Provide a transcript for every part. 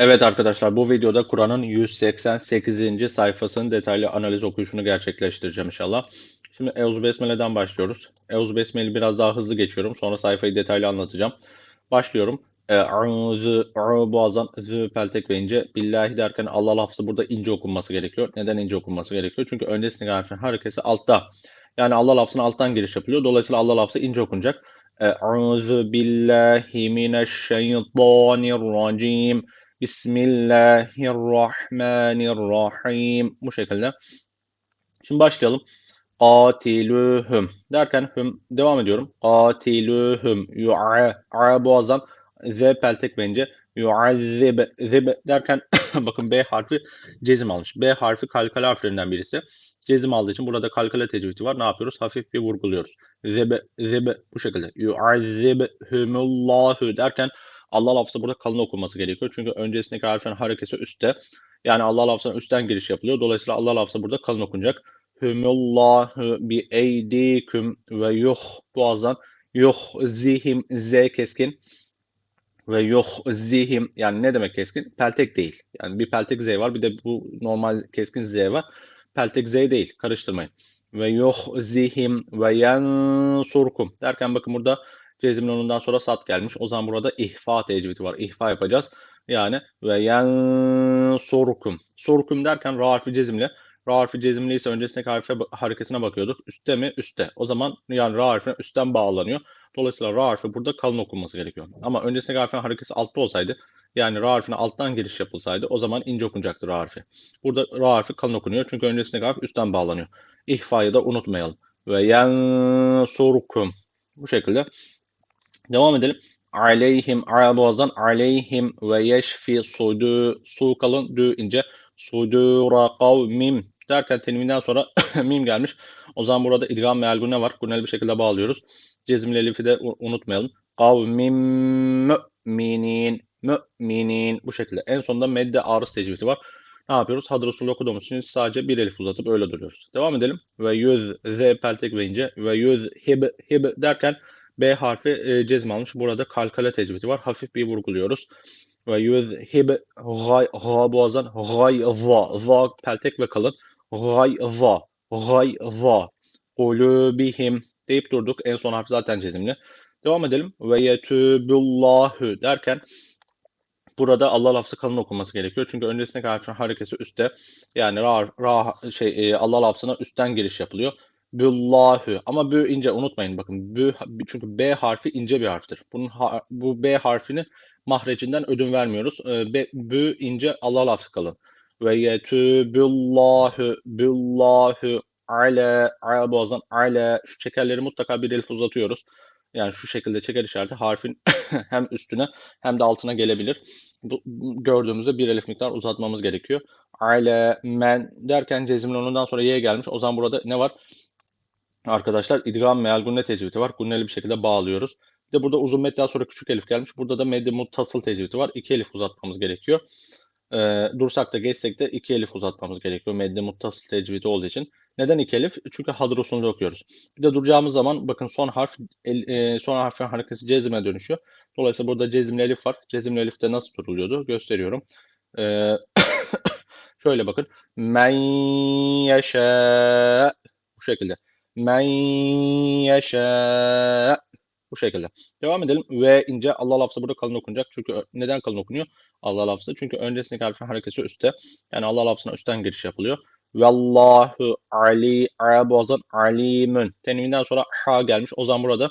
Evet arkadaşlar bu videoda Kur'an'ın 188. sayfasının detaylı analiz okuyuşunu gerçekleştireceğim inşallah. Şimdi Eûzü Besmele'den başlıyoruz. Eûzü Besmele'yi biraz daha hızlı geçiyorum. Sonra sayfayı detaylı anlatacağım. Başlıyorum. Eûzü, ı boğazdan, zı peltek ve ince. Billahi derken Allah lafzı burada ince okunması gerekiyor. Neden ince okunması gerekiyor? Çünkü öncesindeki harfin harekesi altta. Yani Allah lafzına alttan giriş yapılıyor. Dolayısıyla Allah lafzı ince okunacak. Eûzü billahi mineşşeytanirracim. Bismillahirrahmanirrahim. Bu şekilde. Şimdi başlayalım. Katilühüm derken hüm devam ediyorum. Katilühüm yu'a a boğazdan z peltek bence yuazzib zib derken bakın B harfi cezim almış. B harfi kalkale harflerinden birisi. Cezim aldığı için burada kalkale tecvidi var. Ne yapıyoruz? Hafif bir vurguluyoruz. Zib zib bu şekilde. Yuazzibhumullahu derken Allah lafzı burada kalın okunması gerekiyor. Çünkü öncesindeki harfin harekesi üstte. Yani Allah lafzına üstten giriş yapılıyor. Dolayısıyla Allah lafzı burada kalın okunacak. Hümullahu bi eydiküm ve yuh boğazdan yuh zihim z keskin ve yuh zihim yani ne demek keskin? Peltek değil. Yani bir peltek z var bir de bu normal keskin z var. Peltek z değil. Karıştırmayın. Ve yuh zihim ve yansurkum derken bakın burada Cezmin onundan sonra sat gelmiş. O zaman burada ihfa tecvidi var. İhfa yapacağız. Yani ve yen sorukum. Sorukum derken ra harfi cezimli. Ra harfi cezimli ise öncesindeki harfe harekesine bakıyorduk. Üste mi? Üste. O zaman yani ra harfine üstten bağlanıyor. Dolayısıyla ra harfi burada kalın okunması gerekiyor. Ama öncesindeki harfin harekesi altta olsaydı yani ra harfine alttan giriş yapılsaydı o zaman ince okunacaktı ra harfi. Burada ra harfi kalın okunuyor çünkü öncesindeki harf üstten bağlanıyor. İhfayı da unutmayalım. Ve yen sorukum. Bu şekilde Devam edelim. Aleyhim boğazdan aleyhim ve yeşfi sudu su kalın dü ince sudura kavmim derken teniminden sonra mim gelmiş. O zaman burada idgam meal gune var. Gunel bir şekilde bağlıyoruz. Cezimli elifi de unutmayalım. Kavmim müminin müminin bu şekilde. En sonunda medde arız tecvidi var. Ne yapıyoruz? Hadrosul okuduğumuz için sadece bir elif uzatıp öyle duruyoruz. Devam edelim. Ve yüz z peltek ve ince ve yüz hib hib derken B harfi e, cezm almış. Burada kalkale tecvidi var. Hafif bir vurguluyoruz. Ve yuzhib gay ga boğazdan gayza za peltek ve kalın. Gayza gayza kulubihim deyip durduk. En son harf zaten cezimli. Devam edelim. Ve yetubullahu derken burada Allah lafzı kalın okunması gerekiyor. Çünkü öncesindeki harfin harekesi üstte. Yani ra, ra şey e, Allah lafzına üstten giriş yapılıyor. Büllahü. Ama bü ince unutmayın bakın. Bü, çünkü B harfi ince bir harftir. Bunun ha, bu B harfini mahrecinden ödün vermiyoruz. E, bü ince Allah lafzı kalın. Ve yetübüllahü büllahü ale ale boğazdan ale şu çekerleri mutlaka bir elif uzatıyoruz. Yani şu şekilde çeker işareti harfin hem üstüne hem de altına gelebilir. Bu, gördüğümüzde bir elif miktar uzatmamız gerekiyor. Ale men derken cezimli onundan sonra y gelmiş. O zaman burada ne var? Arkadaşlar idgam meal gunne tecvidi var. Gunneli bir şekilde bağlıyoruz. Bir de burada uzun medden sonra küçük elif gelmiş. Burada da medde muttasıl tecvidi var. İki elif uzatmamız gerekiyor. Ee, dursak da geçsek de iki elif uzatmamız gerekiyor. Medde muttasıl tecvidi olduğu için. Neden iki elif? Çünkü hadrosunu okuyoruz. Bir de duracağımız zaman bakın son harf el, e, son harfin harekesi cezime dönüşüyor. Dolayısıyla burada cezimli elif var. Cezimli elif de nasıl duruluyordu? Gösteriyorum. Ee, şöyle bakın. Men yaşa bu şekilde men yeşâ bu şekilde. Devam edelim. Ve ince Allah lafzı burada kalın okunacak. Çünkü neden kalın okunuyor? Allah lafzı. Çünkü öncesindeki harfin hareketi üstte. Yani Allah lafzına üstten giriş yapılıyor. Vallahu ali boğazdan alimun. Teniminden sonra ha gelmiş. O zaman burada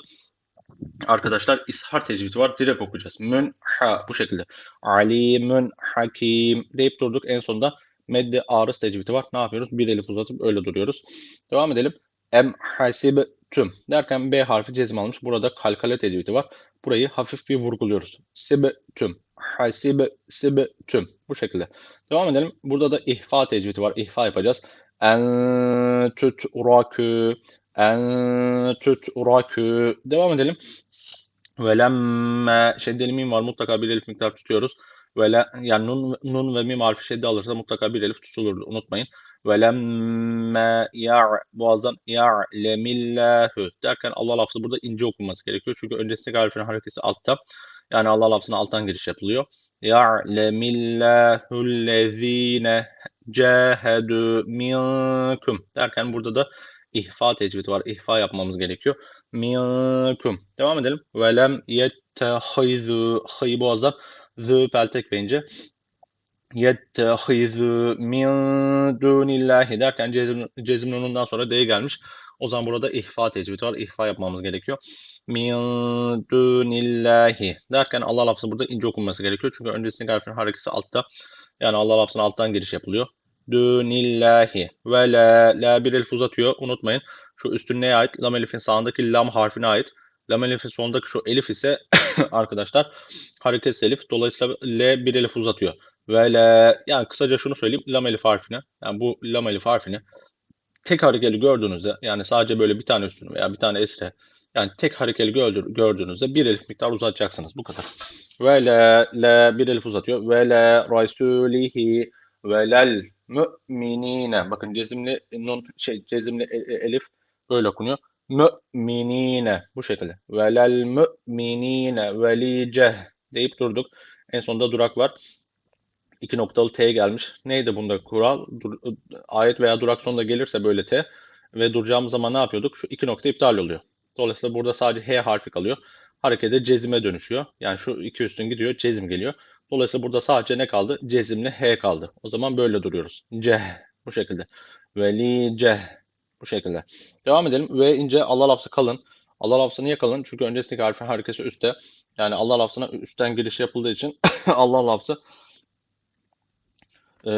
arkadaşlar ishar tecvidi var. Direkt okuyacağız. Mün ha bu şekilde. Alimun hakim deyip durduk. En sonunda medde arız tecvidi var. Ne yapıyoruz? Bir elif uzatıp öyle duruyoruz. Devam edelim. Em hasibtüm derken B harfi cezim almış. Burada kalkale tecvidi var. Burayı hafif bir vurguluyoruz. Sibtüm, hasib, sibtüm. Bu şekilde. Devam edelim. Burada da ihfa tecvidi var. İhfa yapacağız. En tutrakü, en tutrakü. Devam edelim. Velemme şeddeli mim var. Mutlaka bir elif miktar tutuyoruz. Vele, yani nun, nun ve mim harfi şedde alırsa mutlaka bir elif tutulur. Unutmayın ve lemme ya boğazdan ya'lemillahu derken Allah lafzı burada ince okunması gerekiyor. Çünkü öncesindeki harfin harekesi altta. Yani Allah lafzına alttan giriş yapılıyor. Ya'lemillahu'llezine cahadu minkum derken burada da ihfa tecvidi var. İhfa yapmamız gerekiyor. Minkum. Devam edelim. Ve lem yettehizu hıyı boğazdan zı peltek bence yettehizu min dunillahi derken cezim, cezim nunundan sonra D gelmiş. O zaman burada ihfa tecvidi var. İhfa yapmamız gerekiyor. Min dunillahi derken Allah lafzı burada ince okunması gerekiyor. Çünkü öncesindeki harfin harekesi altta. Yani Allah lafzına alttan giriş yapılıyor. Dunillahi ve la, la bir elif uzatıyor. Unutmayın. Şu üstün neye ait? Lam elifin sağındaki lam harfine ait. Lam elifin sonundaki şu elif ise arkadaşlar hareketsiz elif. Dolayısıyla L bir elif uzatıyor. Ve yani kısaca şunu söyleyeyim. Lam elif harfini, yani bu lam elif harfini tek harekeli gördüğünüzde yani sadece böyle bir tane üstünü veya bir tane esre yani tek harekeli gördüğünüzde bir elif miktar uzatacaksınız. Bu kadar. Ve la, la bir elif uzatıyor. Ve la rasulihi ve lel müminine. Bakın cezimli nun şey cezimli e, e, elif böyle okunuyor. Müminine bu şekilde. Ve lel müminine veliceh deyip durduk. En sonunda durak var. İki noktalı T gelmiş. Neydi bunda kural? Dur, ayet veya durak sonunda gelirse böyle T ve duracağımız zaman ne yapıyorduk? Şu iki nokta iptal oluyor. Dolayısıyla burada sadece H harfi kalıyor. Harekete cezime dönüşüyor. Yani şu iki üstün gidiyor, cezim geliyor. Dolayısıyla burada sadece ne kaldı? Cezimli H kaldı. O zaman böyle duruyoruz. Ceh bu şekilde. Veli ceh bu şekilde. Devam edelim. Ve ince Allah lafzı kalın. Allah lafzı niye kalın? Çünkü öncesindeki harfin harekesi üstte. Yani Allah lafzına üstten giriş yapıldığı için Allah lafzı e,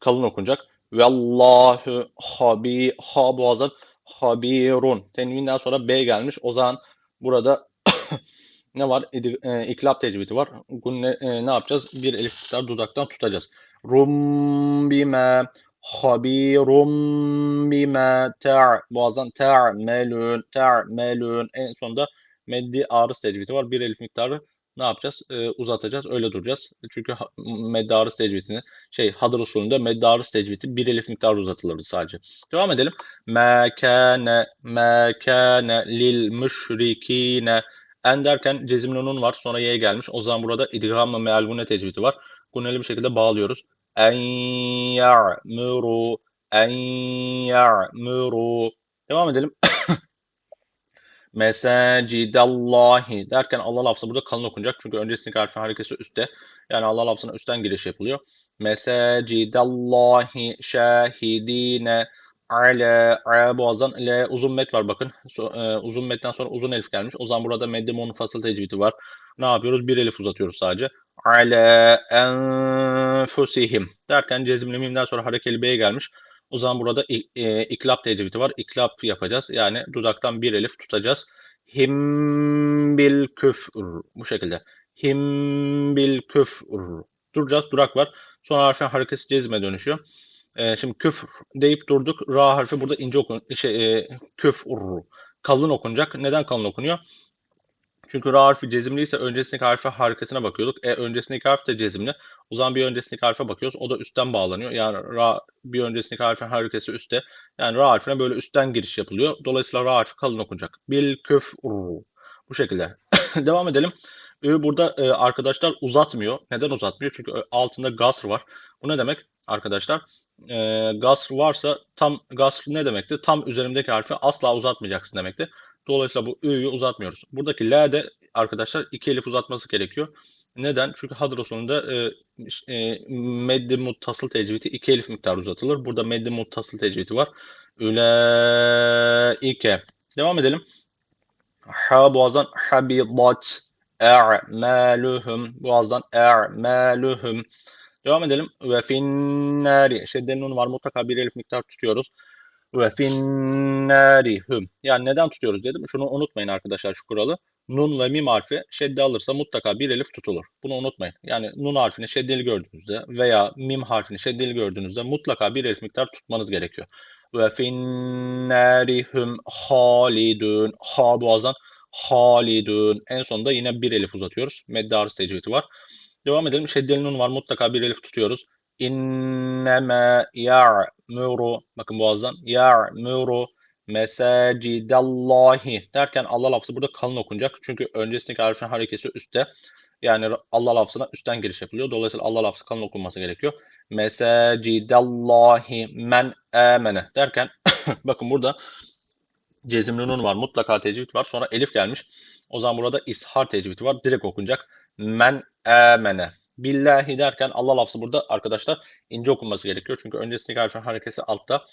kalın okunacak. Ve habi ha boğazdan habirun. Tenvinden sonra B gelmiş. O zaman burada ne var? E, iklap tecvidi var. Bunu ne, e, ne yapacağız? Bir elif tutar dudaktan tutacağız. Rum bime habirum bime ta' boğazdan ta'melun ta'melun en sonunda meddi arız tecvidi var. Bir elif miktarı ne yapacağız? Ee, uzatacağız. Öyle duracağız. Çünkü meddarız tecvidini şey hadır usulünde meddarız tecvidi bir elif miktarı uzatılırdı sadece. Devam edelim. Mekane mekane lil müşrikine en derken cezimli nun var. Sonra y'ye gelmiş. O zaman burada idgamla meal gune tecvidi var. Guneli bir şekilde bağlıyoruz. En ya'muru en ya'muru Devam edelim. Mesacidallahi derken Allah lafzı burada kalın okunacak. Çünkü öncesindeki harfin harekesi üstte. Yani Allah lafzına üstten giriş yapılıyor. Mesacidallahi şahidine ala a boğazdan l uzun met var bakın. So, e, uzun metten sonra uzun elif gelmiş. O zaman burada medde munfasıl tecvidi var. Ne yapıyoruz? Bir elif uzatıyoruz sadece. Ala enfusihim derken cezimli mimden sonra harekeli b'ye gelmiş. O zaman burada e, iklap tecvidi var. İklap yapacağız. Yani dudaktan bir elif tutacağız. Him bil küfr. Bu şekilde. Him bil küfr. Duracağız. Durak var. Sonra harfin harekesi cezime dönüşüyor. E, şimdi küfr deyip durduk. Ra harfi burada ince okun şey e, küfr. Kalın okunacak. Neden kalın okunuyor? Çünkü ra harfi cezimliyse öncesindeki harfe harekesine bakıyorduk. E öncesindeki harf de cezimli. O zaman bir öncesindeki harfe bakıyoruz. O da üstten bağlanıyor. Yani ra bir öncesindeki harfin harekesi üstte. Yani ra harfine böyle üstten giriş yapılıyor. Dolayısıyla ra harfi kalın okunacak. Bil köf Bu şekilde. Devam edelim. Burada e, arkadaşlar uzatmıyor. Neden uzatmıyor? Çünkü altında gasr var. Bu ne demek arkadaşlar? E, gasr varsa tam gasr ne demekti? Tam üzerimdeki harfi asla uzatmayacaksın demekti. Dolayısıyla bu ü'yü uzatmıyoruz. Buradaki l'de arkadaşlar iki elif uzatması gerekiyor. Neden? Çünkü hadro sonunda e, e, meddi muttasıl tecvidi iki elif miktar uzatılır. Burada meddi muttasıl tecvidi var. Üleike. Devam edelim. Ha boğazdan habidat e'maluhum. Boğazdan e'maluhum. Devam edelim. Ve finnari. Şeddenin var. Mutlaka bir elif miktar tutuyoruz. Ve finnarihum. Yani neden tutuyoruz dedim. Şunu unutmayın arkadaşlar şu kuralı. Nun ve mim harfi şedde alırsa mutlaka bir elif tutulur. Bunu unutmayın. Yani nun harfini şeddeli gördüğünüzde veya mim harfini şeddeli gördüğünüzde mutlaka bir elif miktar tutmanız gerekiyor. Ve finnarihum halidun. Ha boğazdan halidun. En sonunda yine bir elif uzatıyoruz. Medde tecvidi var. Devam edelim. Şeddeli nun var. Mutlaka bir elif tutuyoruz. İnneme ya'muru bakın boğazdan ya'muru Mesacidallahi derken Allah lafzı burada kalın okunacak. Çünkü öncesindeki harfin harekesi üstte. Yani Allah lafzına üstten giriş yapılıyor. Dolayısıyla Allah lafzı kalın okunması gerekiyor. Mesacidallahi men amene derken bakın burada cezimli nun var. Mutlaka tecvid var. Sonra elif gelmiş. O zaman burada ishar tecvidi var. Direkt okunacak. Men amene. Billahi derken Allah lafzı burada arkadaşlar ince okunması gerekiyor. Çünkü öncesindeki harfin harekesi altta.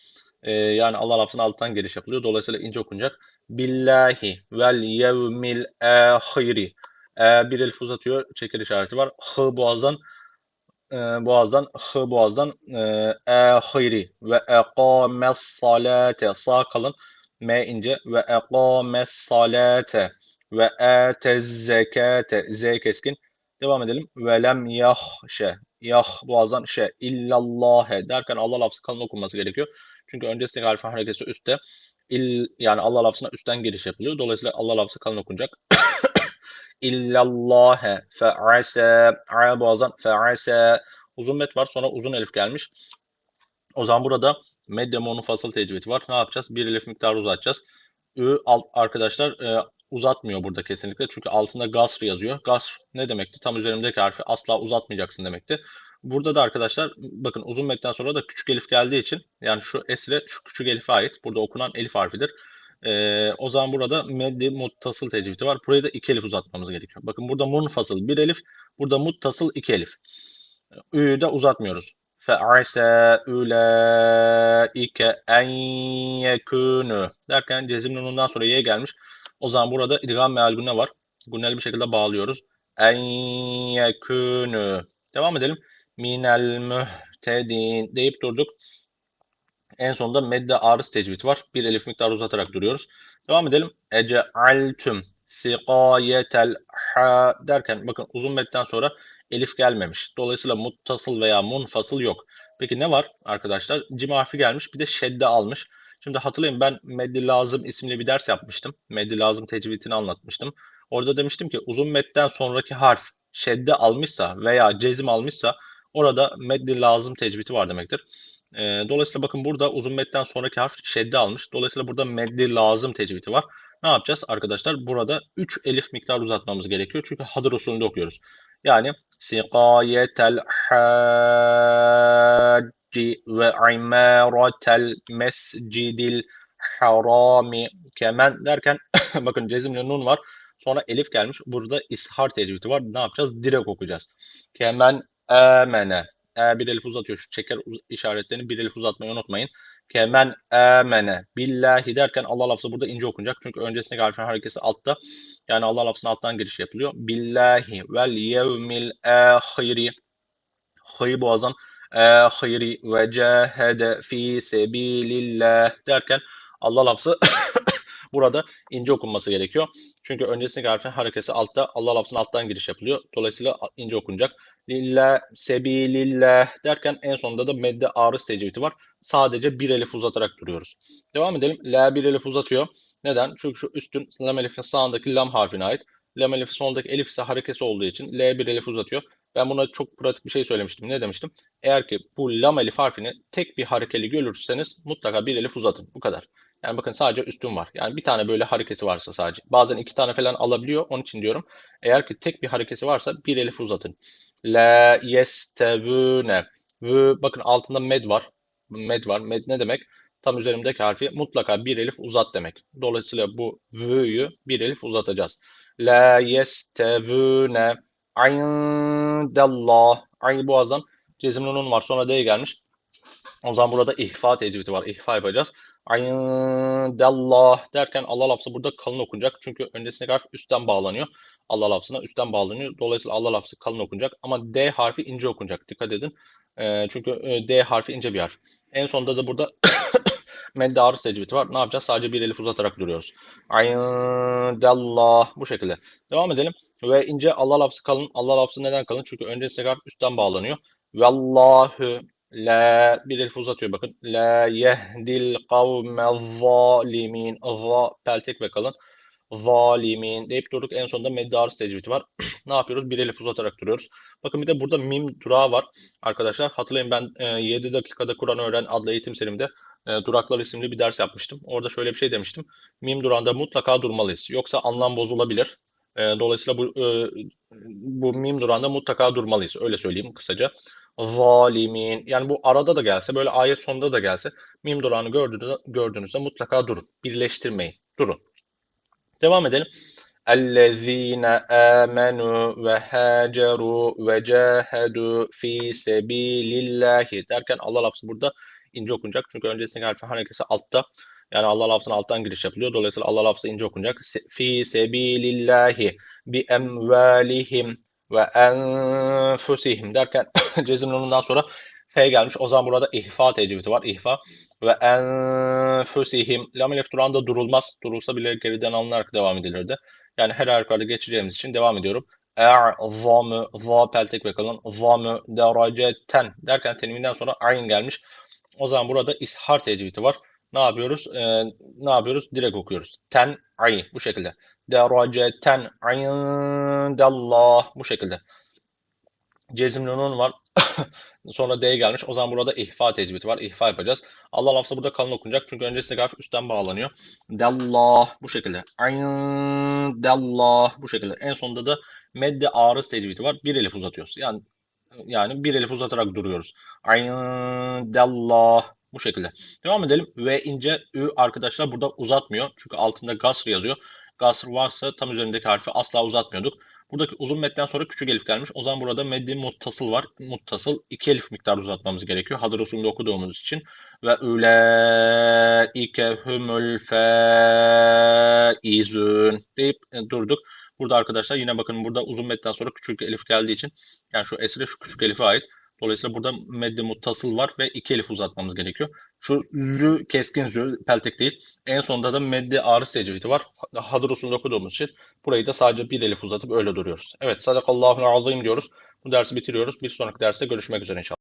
Ee, yani Allah lafzının alttan giriş yapılıyor. Dolayısıyla ince okunacak. Billahi vel yevmil ahiri. Ee, bir elif uzatıyor. Çeker işareti var. Hı boğazdan e, boğazdan hı boğazdan e, ahiri ve eqames salate sağ kalın m ince ve eqames salate ve atez zekate z keskin devam edelim ve lem yahşe yah boğazdan şe illallâhe derken Allah lafzı kalın okunması gerekiyor. Çünkü öncesindeki harfin harekesi üstte. İl, yani Allah lafzına üstten giriş yapılıyor. Dolayısıyla Allah lafzı kalın okunacak. illallâhe fe'ase a boğazdan fe'ase uzun met var sonra uzun elif gelmiş. O zaman burada medya monofasıl tecvidi var. Ne yapacağız? Bir elif miktarı uzatacağız. Ü alt, arkadaşlar e, uzatmıyor burada kesinlikle. Çünkü altında gasr yazıyor. Gasr ne demekti? Tam üzerimdeki harfi asla uzatmayacaksın demekti. Burada da arkadaşlar bakın uzun metten sonra da küçük elif geldiği için yani şu esre şu küçük elife ait. Burada okunan elif harfidir. Ee, o zaman burada meddi muttasıl tecvidi var. Buraya da iki elif uzatmamız gerekiyor. Bakın burada munfasıl bir elif. Burada muttasıl iki elif. Ü'yü de uzatmıyoruz. Fe'ase ulaike en yekunu derken cezim nunundan sonra ye gelmiş. O zaman burada idgam meal günne var. Günneli bir şekilde bağlıyoruz. En yekunu. Devam edelim. Minel mühtedin deyip durduk. En sonunda medde arız tecvid var. Bir elif miktarı uzatarak duruyoruz. Devam edelim. Ece'altüm sikayetel ha derken bakın uzun medden sonra elif gelmemiş. Dolayısıyla muttasıl veya munfasıl yok. Peki ne var arkadaşlar? Cim harfi gelmiş bir de şedde almış. Şimdi hatırlayın ben Meddi Lazım isimli bir ders yapmıştım. Meddi Lazım tecvidini anlatmıştım. Orada demiştim ki uzun metten sonraki harf şedde almışsa veya cezim almışsa orada Meddi Lazım tecvidi var demektir. E, dolayısıyla bakın burada uzun metten sonraki harf şedde almış. Dolayısıyla burada Meddi Lazım tecvidi var. Ne yapacağız arkadaşlar? Burada 3 elif miktar uzatmamız gerekiyor. Çünkü hadır usulünde okuyoruz. Yani sikayetel hacci ve imaretel mescidil harami kemen derken bakın cezimli nun var. Sonra elif gelmiş. Burada ishar tecvidi var. Ne yapacağız? Direkt okuyacağız. Kemen amene. E bir elif uzatıyor. Şu çeker işaretlerini bir elif uzatmayı unutmayın. Kemen amene billahi derken Allah lafzı burada ince okunacak. Çünkü öncesindeki harfin harekesi altta. Yani Allah lafzının alttan giriş yapılıyor. Billahi vel yevmil ahiri. Hıyı boğazdan ahiri ve cahede fi sebilillah derken Allah lafzı burada ince okunması gerekiyor. Çünkü öncesindeki harfin harekesi altta Allah lafzının alttan giriş yapılıyor. Dolayısıyla ince okunacak. Lillah, sebilillah derken en sonunda da medde arız tecvidi var. Sadece bir elif uzatarak duruyoruz. Devam edelim. La bir elif uzatıyor. Neden? Çünkü şu üstün lam elifin sağındaki lam harfine ait. Lam elifin sonundaki elif ise harekesi olduğu için L bir elif uzatıyor. Ben buna çok pratik bir şey söylemiştim. Ne demiştim? Eğer ki bu lam elif harfini tek bir harekeli görürseniz mutlaka bir elif uzatın. Bu kadar. Yani bakın sadece üstün var. Yani bir tane böyle harekesi varsa sadece. Bazen iki tane falan alabiliyor. Onun için diyorum. Eğer ki tek bir harekesi varsa bir elif uzatın. La yestevune. Bakın altında med var. Med var. Med ne demek? Tam üzerimdeki harfi mutlaka bir elif uzat demek. Dolayısıyla bu v'yu bir elif uzatacağız. La yestevune indallah. Aynı boğazdan cezimli nun var. Sonra D gelmiş. O zaman burada ihfa tecvidi var. İhfa yapacağız. İndallah derken Allah lafzı burada kalın okunacak. Çünkü öncesindeki harf üstten bağlanıyor. Allah lafzına üstten bağlanıyor. Dolayısıyla Allah lafzı kalın okunacak. Ama D harfi ince okunacak. Dikkat edin. E, çünkü e, D harfi ince bir harf. En sonunda da burada medde arız tecvidi var. Ne yapacağız? Sadece bir elif uzatarak duruyoruz. İndallah. Bu şekilde. Devam edelim. Ve ince Allah lafzı kalın. Allah lafzı neden kalın? Çünkü öncesindeki harf üstten bağlanıyor. Vallahu La bir elif uzatıyor bakın. La yehdil kavme zalimin. Za peltek ve kalın. Zalimin deyip durduk. En sonunda meddarız tecvidi var. ne yapıyoruz? Bir elif uzatarak duruyoruz. Bakın bir de burada mim durağı var. Arkadaşlar hatırlayın ben e, 7 dakikada Kur'an öğren adlı eğitim serimde e, Duraklar isimli bir ders yapmıştım. Orada şöyle bir şey demiştim. Mim durağında mutlaka durmalıyız. Yoksa anlam bozulabilir. E, dolayısıyla bu e, bu mim durağında mutlaka durmalıyız. Öyle söyleyeyim kısaca. Zalimin. Yani bu arada da gelse, böyle ayet sonunda da gelse mim durağını gördüğünüzde, gördüğünüzde mutlaka durun. Birleştirmeyin. Durun. Devam edelim. اَلَّذ۪ينَ آمَنُوا وَهَاجَرُوا وَجَاهَدُوا ف۪ي سَب۪يلِ اللّٰهِ derken Allah lafzı burada ince okunacak. Çünkü öncesindeki harfi harekesi altta. Yani Allah lafzının alttan giriş yapılıyor. Dolayısıyla Allah lafzı ince okunacak. Fi sebilillahi bi emvalihim ve enfusihim derken cezim nunundan sonra F gelmiş. O zaman burada ihfa tecvidi var. İhfa ve enfusihim. Lam elif duranda durulmaz. Durulsa bile geriden alınarak devam edilirdi. Yani her harikarda geçeceğimiz için devam ediyorum. E'zamü, za peltek ve kalın, zamü dereceten derken teniminden sonra ayn gelmiş. O zaman burada ishar tecvidi var. Ne yapıyoruz? Ee, ne yapıyoruz? Direkt okuyoruz. Ten, ayn bu şekilde. Dereceten indallah bu şekilde. Cezim nunun var. Sonra D gelmiş. O zaman burada ihfa tecvidi var. İhfa yapacağız. Allah lafzı burada kalın okunacak. Çünkü öncesinde harf üstten bağlanıyor. Dellah bu şekilde. Dellah bu şekilde. En sonunda da medde arız tecvidi var. Bir elif uzatıyoruz. Yani yani bir elif uzatarak duruyoruz. Dellah bu şekilde. Devam edelim. Ve ince ü arkadaşlar burada uzatmıyor. Çünkü altında gasr yazıyor. Gasr varsa tam üzerindeki harfi asla uzatmıyorduk. Buradaki uzun metten sonra küçük elif gelmiş. O zaman burada meddi muttasıl var. Muttasıl iki elif miktarı uzatmamız gerekiyor. Hadır usulünde okuduğumuz için. Ve üleike humul faizun deyip e, durduk. Burada arkadaşlar yine bakın burada uzun metten sonra küçük elif geldiği için yani şu esre şu küçük elife ait. Dolayısıyla burada meddi muttasıl var ve iki elif uzatmamız gerekiyor. Şu zü keskin zü peltek değil. En sonunda da meddi arız tecvidi var. Hadır usulünde okuduğumuz için burayı da sadece bir elif uzatıp öyle duruyoruz. Evet sadakallahu azim diyoruz. Bu dersi bitiriyoruz. Bir sonraki derste görüşmek üzere inşallah.